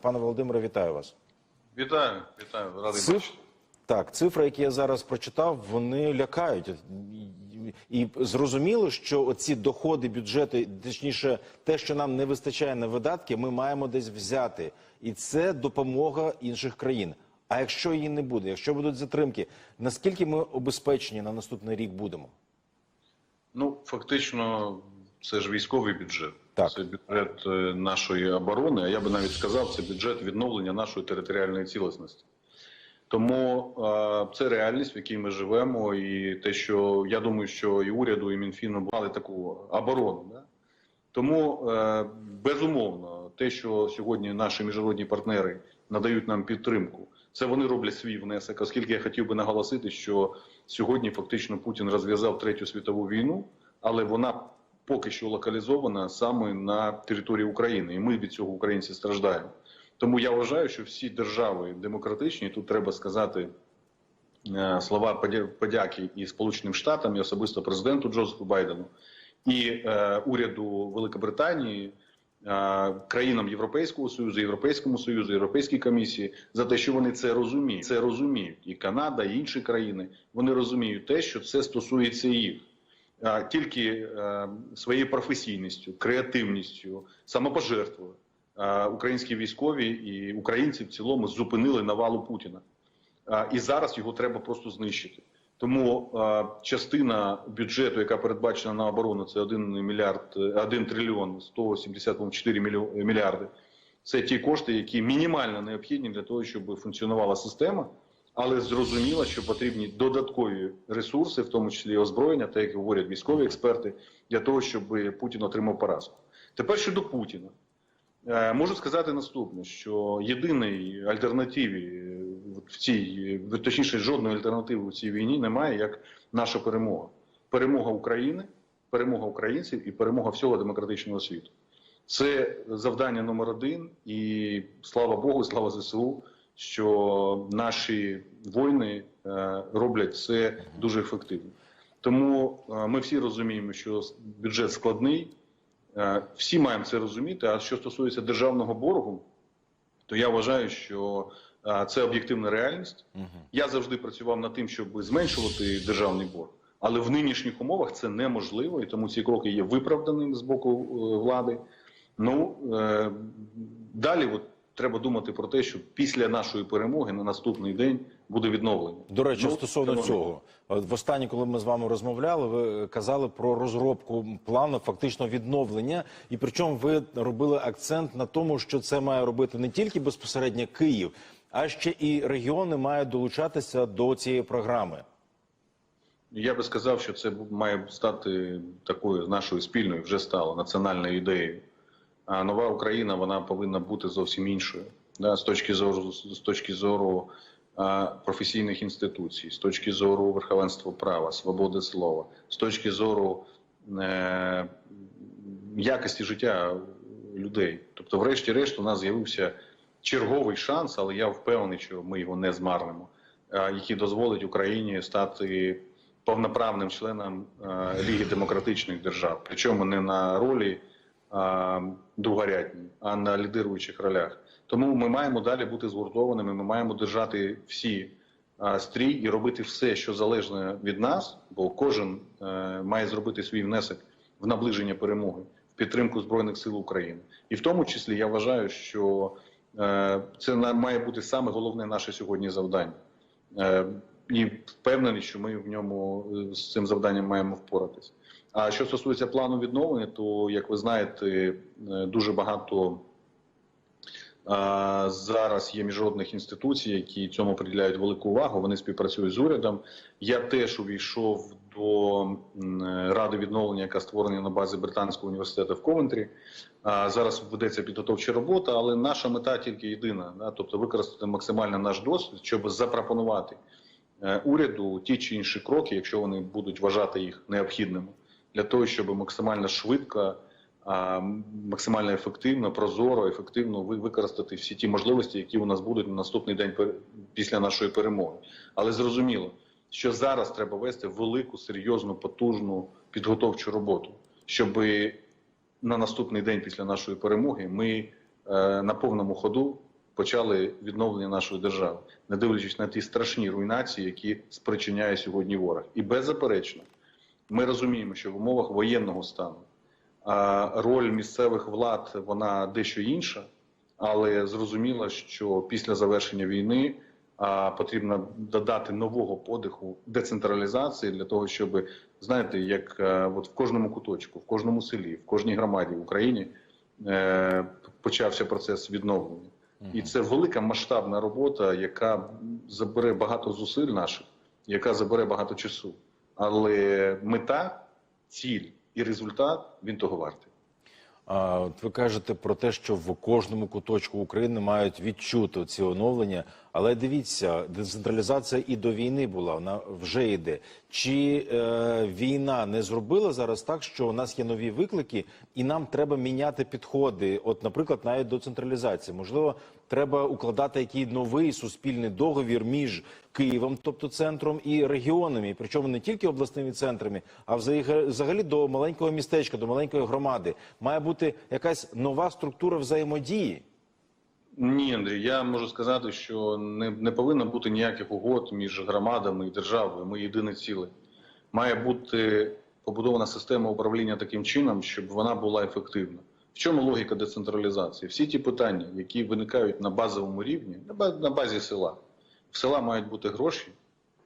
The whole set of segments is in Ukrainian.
Пане Володимире, вітаю вас. Вітаю, вітаю, радий Циф... бачити. Так, цифри, які я зараз прочитав, вони лякають. І зрозуміло, що оці доходи бюджету, точніше, те, що нам не вистачає на видатки, ми маємо десь взяти. І це допомога інших країн. А якщо її не буде, якщо будуть затримки, наскільки ми обезпечені на наступний рік будемо? Ну, фактично, це ж військовий бюджет. Так. Це бюджет е, нашої оборони, а я би навіть сказав, це бюджет відновлення нашої територіальної цілісності. Тому е, це реальність, в якій ми живемо, і те, що я думаю, що і уряду, і Мінфіну мали таку оборону. Да? Тому е, безумовно, те, що сьогодні наші міжнародні партнери надають нам підтримку, це вони роблять свій внесок. Оскільки я хотів би наголосити, що сьогодні фактично Путін розв'язав третю світову війну, але вона поки що локалізована саме на території України, і ми від цього українці страждаємо. Тому я вважаю, що всі держави демократичні, тут треба сказати е, слова подяки і Сполученим Штатам, і особисто президенту Джозефу Байдену, і е, уряду Великобританії, е, країнам Європейського Союзу, Європейському Союзу, Європейській комісії за те, що вони це розуміють. Це розуміють і Канада, і інші країни. Вони розуміють те, що це стосується їх. Тільки е, своєю професійністю, креативністю, самопожертвою е, українські військові і українці в цілому зупинили навалу Путіна. І зараз його треба просто знищити. Тому е, частина бюджету, яка передбачена на оборону, це 1 мільярд, е, 1 трильйон 174 мільйо- мільярди. Це ті кошти, які мінімально необхідні для того, щоб функціонувала система, але зрозуміло, що потрібні додаткові ресурси, в тому числі озброєння, так як говорять військові експерти, для того, щоб Путін отримав поразку. Тепер щодо Путіна. Е, Можу сказати наступне: що єдиної альтернативи е, в цій, е, точніше, жодної альтернативи у цій війні немає, як наша перемога. Перемога України, перемога українців і перемога всього демократичного світу. Це завдання номер один, і слава Богу, слава ЗСУ, що наші воїни е, роблять це дуже ефективно. Тому е, ми всі розуміємо, що бюджет складний. Е, Всі маємо це розуміти. А що стосується державного боргу, то я вважаю, що це об'єктивна реальність. Я завжди працював над тим, щоб зменшувати державний борг, але в нинішніх умовах це неможливо, і тому ці кроки є виправданими з боку влади. Ну е, далі от, треба думати про те, що після нашої перемоги на наступний день буде відновлення. До речі, Ну, стосовно цього, От востаннє, коли ми з вами розмовляли, ви казали про розробку плану фактично відновлення, і причому ви робили акцент на тому, що це має робити не тільки безпосередньо Київ, а ще і регіони мають долучатися до цієї програми. Я би сказав, що це має стати такою нашою спільною, вже стало національною ідеєю. Нова Україна вона повинна бути зовсім іншою. Да, з точки зору з точки зору професійних інституцій, з точки зору верховенства права, свободи слова, з точки зору е, якості життя людей. Тобто, врешті-решт, у нас з'явився черговий шанс, але я впевнений, що ми його не змарнимо, е, який дозволить Україні стати повноправним членом е, Ліги демократичних держав, причому не на ролі другорядній, а на лідируючих ролях. Тому ми маємо далі бути згуртованими. Ми маємо держати всі стрій і робити все, що залежне від нас, бо кожен е, має зробити свій внесок в наближення перемоги, в підтримку збройних сил України. І в тому числі я вважаю, що е, це має бути саме головне наше сьогодні завдання. Е, і впевнений, що ми в ньому з цим завданням маємо впоратися. А що стосується плану відновлення, то як ви знаєте, е, дуже багато зараз є міжнародних інституцій, які цьому приділяють велику увагу. Вони співпрацюють з урядом. Я теж увійшов до ради відновлення, яка створена на базі британського університету в Ковентрі. Зараз ведеться підготовча робота, але наша мета тільки єдина, да, тобто використати максимально наш досвід, щоб запропонувати е, уряду ті чи інші кроки, якщо вони будуть вважати їх необхідними, для того, щоб максимально швидко, максимально ефективно, прозоро, ефективно ви- використати всі ті можливості, які у нас будуть на наступний день після нашої перемоги. Але зрозуміло, що зараз треба вести велику, серйозну, потужну підготовчу роботу, щоб на наступний день після нашої перемоги ми е, на повному ходу почали відновлення нашої держави, не дивлячись на ті страшні руйнації, які спричиняє сьогодні ворог. І беззаперечно, ми розуміємо, що в умовах воєнного стану роль місцевих влад вона дещо інша, але зрозуміло, що після завершення війни потрібно додати нового подиху децентралізації для того, щоб знаєте, як е, от в кожному куточку, в кожному селі, в кожній громаді в Україні е, почався процес відновлення. І це велика масштабна робота, яка забере багато зусиль наших, яка забере багато часу. Але мета, ціль і результат він того вартий. А от ви кажете про те, що в кожному куточку України мають відчути ці оновлення. Але дивіться, децентралізація і до війни була, вона вже йде. Чи е, війна не зробила зараз так, що у нас є нові виклики, і нам треба міняти підходи? От, наприклад, навіть до централізації, можливо, треба укладати який новий суспільний договір між Києвом, тобто центром, і регіонами, причому не тільки обласними центрами, а взагалі- до маленького містечка, до маленької громади. Має бути якась нова структура взаємодії. Ні, Андрій, я можу сказати, що не, не повинно бути ніяких угод між громадами і державою. Ми єдине ціле. Має бути побудована система управління таким чином, щоб вона була ефективна. В чому логіка децентралізації? Всі ті питання, які виникають на базовому рівні, на базі села. В села мають бути гроші,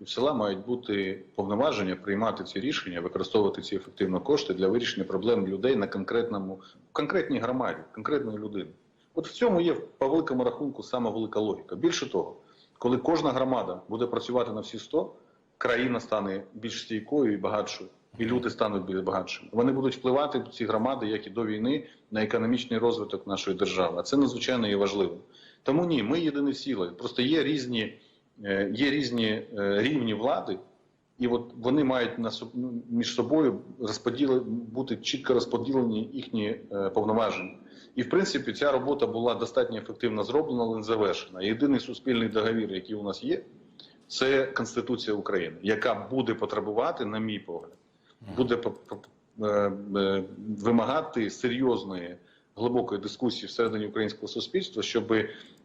і в села мають бути повноваження приймати ці рішення, використовувати ці ефективно кошти для вирішення проблем людей на конкретному, конкретній громаді, конкретної людини. От в цьому є по великому рахунку сама велика логіка. Більше того, коли кожна громада буде працювати на всі 100, країна стане більш стійкою і багатшою, і люди стануть більш багатшими. Вони будуть впливати ці громади, як і до війни, на економічний розвиток нашої держави. А це надзвичайно є важливим. Тому ні, ми єдині сили. Просто є різні, е, є різні е, рівні влади, і от вони мають на ну, між собою розподіли бути чітко розподілені їхні е, повноваження. І в принципі ця робота була достатньо ефективно зроблена, але не завершена. Єдиний суспільний договір, який у нас є, це Конституція України, яка буде потребувати, на мій погляд, буде е, е, вимагати серйозної глибокої дискусії всередині українського суспільства, щоб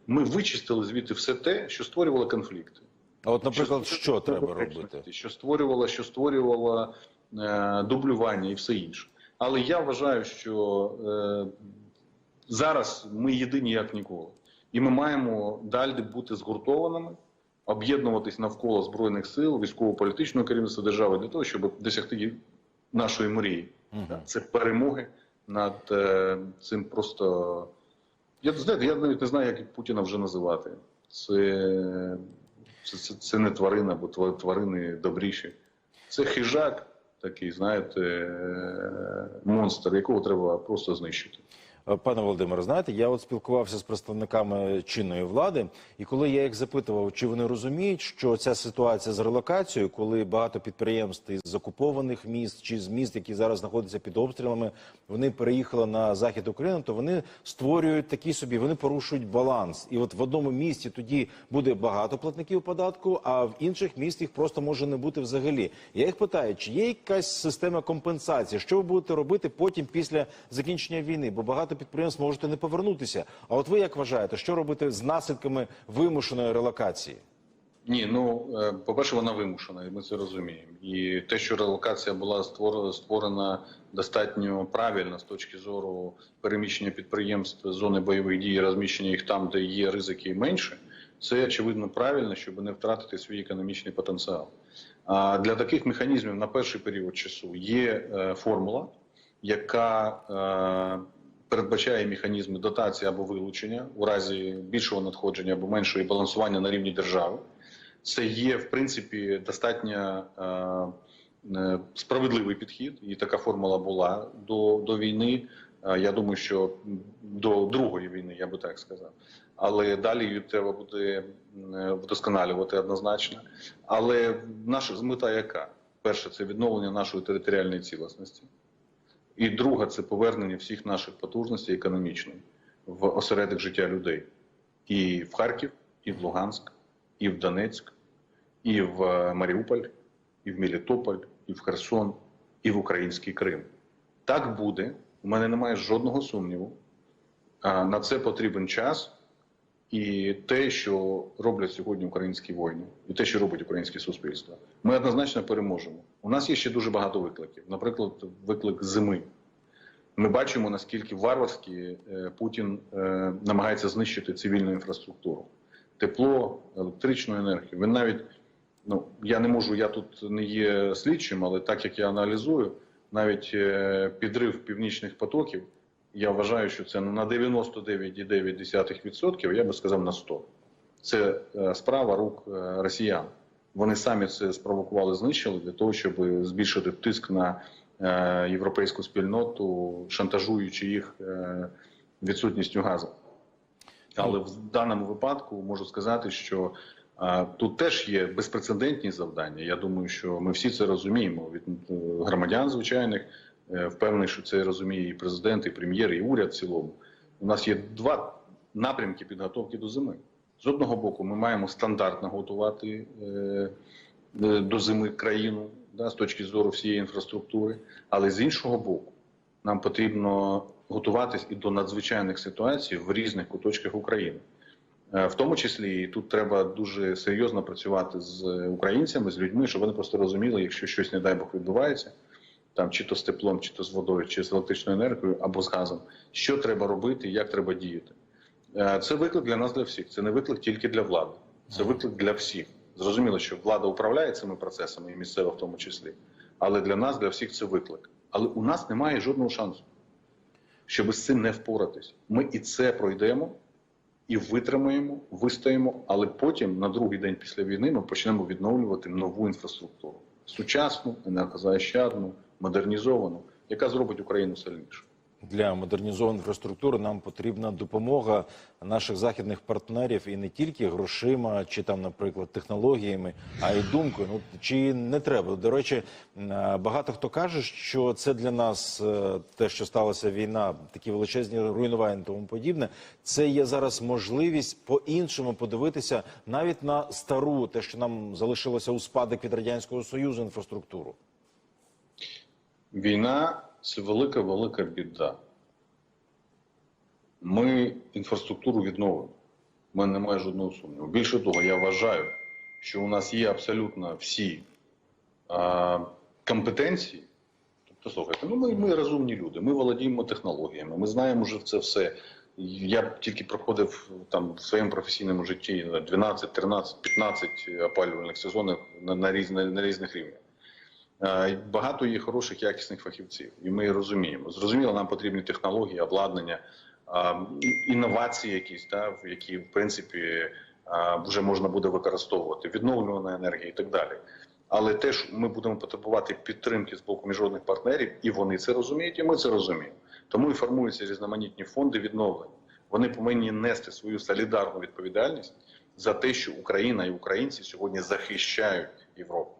ми вичистили звідти все те, що створювало конфлікти. А от, наприклад, Що що треба робити? Що створювало, що створювало е, дублювання і все інше. Але я вважаю, що е, зараз ми єдині як ніколи, і ми маємо далі бути згуртованими, об'єднуватись навколо збройних сил, військово-політичного керівництва держави для того, щоб досягти нашої мрії. Мгм. Це перемоги над е, цим просто. Я знаєте, я навіть не знаю, як Путіна вже називати. Це, це, це, це не тварина, бо тва- тварини добріші. Це хижак, такий, знаєте, е, монстр, якого треба просто знищити. Е, Пане Володимире, знаєте, я от спілкувався з представниками чинної влади, і коли я їх запитував, чи вони розуміють, що ця ситуація з релокацією, коли багато підприємств із окупованих міст чи з міст, які зараз знаходяться під обстрілами, вони переїхали на захід України, то вони створюють такі собі, вони порушують баланс. І от в одному місті тоді буде багато платників податку, а в інших міст їх просто може не бути взагалі. Я їх питаю, чи є якась система компенсації? Що ви будете робити потім після закінчення війни? Бо багато підприємств можете не повернутися. А от ви як вважаєте, що робити з наслідками вимушеної релокації? Ні, ну е, по-перше, вона вимушена, і ми це розуміємо. І те, що релокація була створена достатньо правильно з точки зору переміщення підприємств зони бойових дій, розміщення їх там, де є ризики менше, це очевидно правильно, щоб не втратити свій економічний потенціал. А для таких механізмів на перший період часу є е, формула, яка е, передбачає механізми дотації або вилучення у разі більшого надходження або меншого балансування на рівні держави. Це є в принципі достатньо е, е, справедливий підхід, і така формула була до, до війни. Е, Я думаю, що до другої війни, я би так сказав. Але далі її треба буде вдосконалювати однозначно. Але наша мета яка? Перше, це відновлення нашої територіальної цілісності. І друга це повернення всіх наших потужностей економічних в осередок життя людей. І в Харків, і в Луганськ, і в Донецьк, і в е, Маріуполь, і в Мелітополь, і в Херсон, і в український Крим. Так буде. У мене немає жодного сумніву. На це потрібен час і те, що роблять сьогодні українські воїни, і те, що робить українське суспільство. Ми однозначно переможемо. У нас є ще дуже багато викликів. Наприклад, виклик зими. Ми бачимо, наскільки варварськи е, Путін е, намагається знищити цивільну інфраструктуру, тепло, електричну енергію. Він навіть ну я не можу, я тут не є слідчим, але так як я аналізую, навіть е, підрив північних потоків, я вважаю, що це на 99,9%, я би сказав на 100%. Це е, справа рук е, росіян. Вони самі це спровокували, знищили для того, щоб збільшити тиск на е, європейську спільноту, шантажуючи їх відсутністю газу. Але в даному випадку можу сказати, що тут теж є безпрецедентні завдання. Я думаю, що ми всі це розуміємо від громадян звичайних. Е, Впевнений, що це розуміє і президент, і прем'єр, і уряд в цілому. У нас є два напрямки підготовки до зими. З одного боку, ми маємо стандартно готувати е, е, до зими країну да, з точки зору всієї інфраструктури, але з іншого боку, нам потрібно готуватись і до надзвичайних ситуацій в різних куточках України. В тому числі і тут треба дуже серйозно працювати з українцями, з людьми, щоб вони просто розуміли, якщо щось, не дай Бог, відбувається, там чи то з теплом, чи то з водою, чи з електричною енергією або з газом, що треба робити, як треба діяти. Е, Це виклик для нас, для всіх. Це не виклик тільки для влади, це виклик для всіх. Зрозуміло, що влада управляє цими процесами, і місцева в тому числі. Але для нас, для всіх, це виклик. Але у нас немає жодного шансу, щоб з цим не впоратись. Ми і це пройдемо, і витримаємо, вистоїмо, але потім, на другий день після війни, ми почнемо відновлювати нову інфраструктуру: сучасну, енергозаощадну, модернізовану, яка зробить Україну сильнішою. Для модернізованої інфраструктури нам потрібна допомога наших західних партнерів і не тільки грошима, чи там, наприклад, технологіями, а й думкою. Ну чи не треба? До речі, е, багато хто каже, що це для нас е, те, що сталася війна, такі величезні руйнування, тому подібне. Це є зараз можливість по-іншому подивитися навіть на стару, те, що нам залишилося у спадок від радянського союзу, інфраструктуру. Війна це велика, велика біда. Ми інфраструктуру відновимо. У мене немає жодного сумніву. Більше того, я вважаю, що у нас є абсолютно всі а, компетенції. Тобто, слухайте, ну ми, ми розумні люди, ми володіємо технологіями, ми знаємо вже це все. Я тільки проходив там в своєму професійному житті 12, 13, 15 опалювальних сезонів на, на, різні, на різних рівнях. Е, Багато є хороших, якісних фахівців, і ми розуміємо. Зрозуміло, нам потрібні технології, обладнання, інновації, якісь, да, які в принципі вже можна буде використовувати, відновлювана енергія і так далі. Але теж ми будемо потребувати підтримки з боку міжнародних партнерів, і вони це розуміють, і ми це розуміємо. Тому і формуються різноманітні фонди відновлення. Вони повинні нести свою солідарну відповідальність за те, що Україна і українці сьогодні захищають Європу.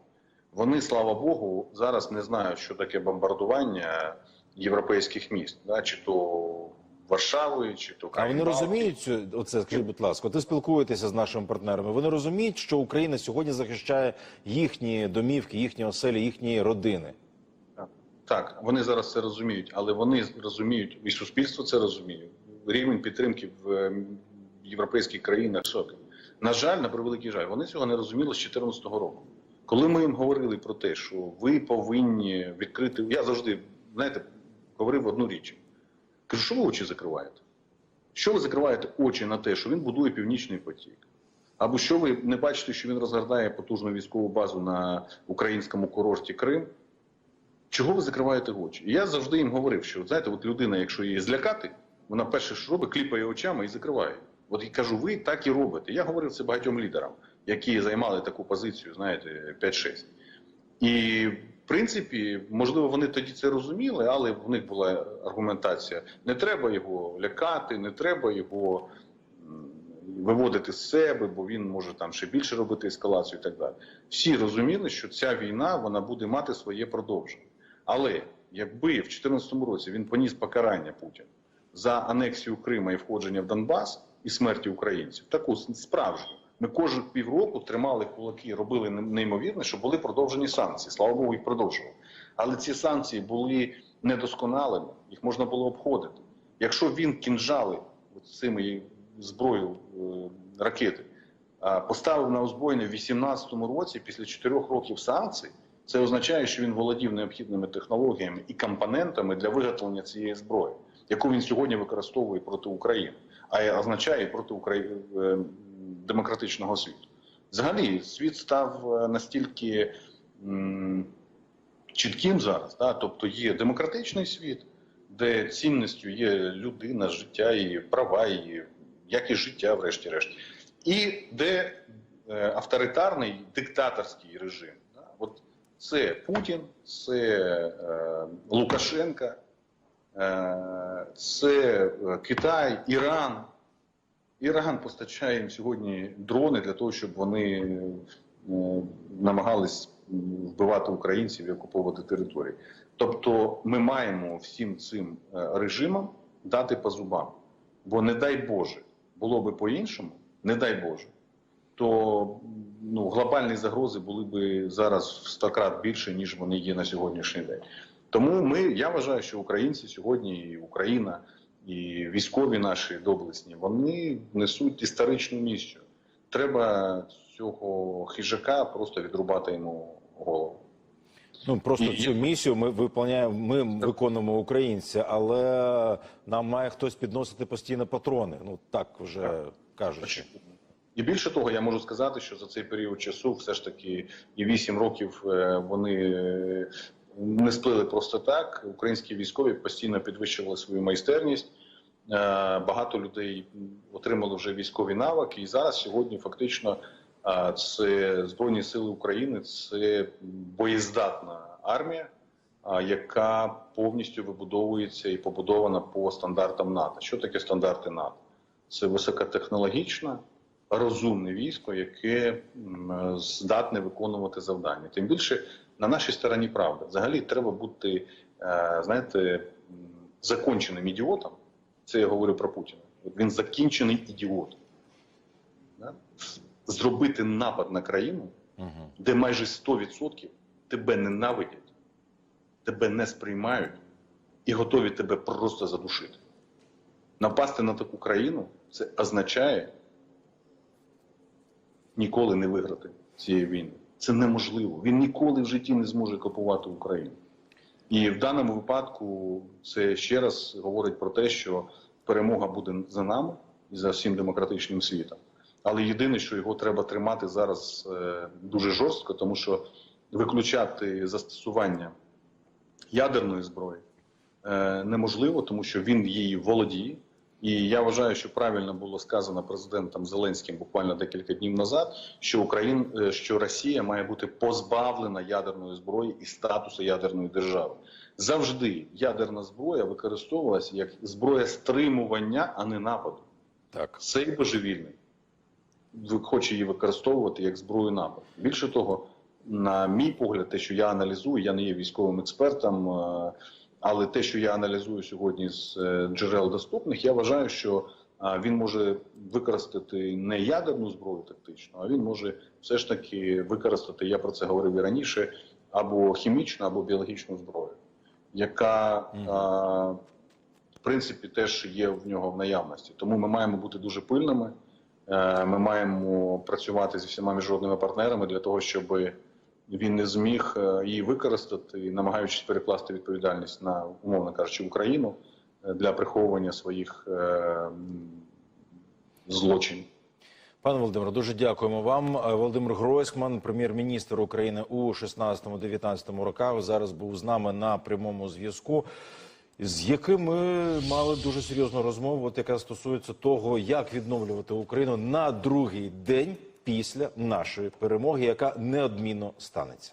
Вони, слава Богу, зараз не знають, що таке бомбардування європейських міст, да, чи то Варшави, чи то А вони розуміють оце, скажіть, будь ласка, от ви спілкуєтеся з нашими партнерами. Вони розуміють, що Україна сьогодні захищає їхні домівки, їхні оселі, їхні родини. Так, вони зараз це розуміють, але вони розуміють, і суспільство це розуміє. Рівень підтримки в е, європейських країнах високий. На жаль, на превеликий жаль, вони цього не розуміли з 2014 року. Коли ми їм говорили про те, що ви повинні відкрити. Я завжди, знаєте, говорив одну річ. Кажу, що ви очі закриваєте? Що ви закриваєте очі на те, що він будує північний потік? Або що ви не бачите, що він розгортає потужну військову базу на українському курорті Крим? Чого ви закриваєте очі? І я завжди їм говорив, що знаєте, от людина, якщо її злякати, вона перше, що робить, кліпає очами і закриває. От і кажу, ви так і робите. Я говорив це багатьом лідерам, які займали таку позицію, знаєте, 5-6. І в принципі, можливо, вони тоді це розуміли, але в них була аргументація: не треба його лякати, не треба його виводити з себе, бо він може там ще більше робити ескалацію і так далі. Всі розуміли, що ця війна вона буде мати своє продовження. Але якби в 2014 році він поніс покарання Путін за анексію Крима і входження в Донбас і смерті українців, таку справжню, ми кожен півроку тримали кулаки, робили неймовірне, щоб були продовжені санкції. Слава Богу, їх продовжували. Але ці санкції були недосконалими, їх можна було обходити. Якщо він кінжали цими зброю е, ракети, поставив на озброєння в 2018 році після 4 років санкцій, це означає, що він володів необхідними технологіями і компонентами для виготовлення цієї зброї, яку він сьогодні використовує проти України, а означає проти України демократичного світу. Взагалі, світ став е, настільки чітким зараз, да? тобто є демократичний світ, де цінністю є людина, життя, і права, і якість життя, врешті-решт, і де е, авторитарний диктаторський режим. Да? От це Путін, це е, Лукашенка, е, це е, Китай, Іран. Іран постачає їм сьогодні дрони для того, щоб вони е, намагались вбивати українців і окуповувати території. Тобто, ми маємо всім цим е, режимам дати по зубам. Бо не дай Боже, було би по-іншому, не дай Боже, то ну, глобальні загрози були б зараз в 100 крат більше, ніж вони є на сьогоднішній день. Тому ми, я вважаю, що українці сьогодні і Україна, і військові наші доблесні, вони несуть історичну місію. Треба цього хижака просто відрубати йому голову. Ну просто І- цю місію ми виконуємо, ми виконуємо українці, але нам має хтось підносити постійно патрони. Ну так вже кажучи. І більше того, я можу сказати, що за цей період часу все ж таки і 8 років е, вони не сплили просто так. Українські військові постійно підвищували свою майстерність. Е, Багато людей отримали вже військові навики, і зараз сьогодні фактично е, це Збройні Сили України, це боєздатна армія, яка повністю вибудовується і побудована по стандартам НАТО. Що таке стандарти НАТО? Це високотехнологічне, розумне військо, яке здатне виконувати завдання. Тим більше на нашій стороні правда. Взагалі треба бути, е, знаєте, законченим ідіотом. Це я говорю про Путіна. Він закінчений ідіот. Зробити напад на країну, Угу. де майже 100% тебе ненавидять, тебе не сприймають і готові тебе просто задушити. Напасти на таку країну це означає ніколи не виграти цієї війни. Це неможливо. Він ніколи в житті не зможе купувати Україну. І в даному випадку це ще раз говорить про те, що перемога буде за нами і за всім демократичним світом. Але єдине, що його треба тримати зараз е, дуже жорстко, тому що виключати застосування ядерної зброї е, неможливо, тому що він її володіє. І я вважаю, що правильно було сказано президентом Зеленським буквально декілька днів назад, що Україн, е, що Росія має бути позбавлена ядерної зброї і статусу ядерної держави. Завжди ядерна зброя використовувалася як зброя стримування, а не нападу. Так. Цей божевільний хоче її використовувати як зброю нападу. Більше того, на мій погляд, те, що я аналізую, я не є військовим експертом, е, але те, що я аналізую сьогодні з е, джерел доступних, я вважаю, що він може використати не ядерну зброю тактичну, а він може все ж таки використати, я про це говорив і раніше, або хімічну, або біологічну зброю, яка в принципі теж є в нього в наявності. Тому ми маємо бути дуже пильними. Е, Ми маємо працювати зі всіма міжнародними партнерами для того, щоб він не зміг е, її використати, намагаючись перекласти відповідальність на умовно кажучи Україну е, для приховування своїх е, злочинів. Пане Володимире, дуже дякуємо вам. Володимир Гройсман, прем'єр-міністр України у 16-19 роках, зараз був з нами на прямому зв'язку. З яким ми мали дуже серйозну розмову, от яка стосується того, як відновлювати Україну на другий день після нашої перемоги, яка неодмінно станеться.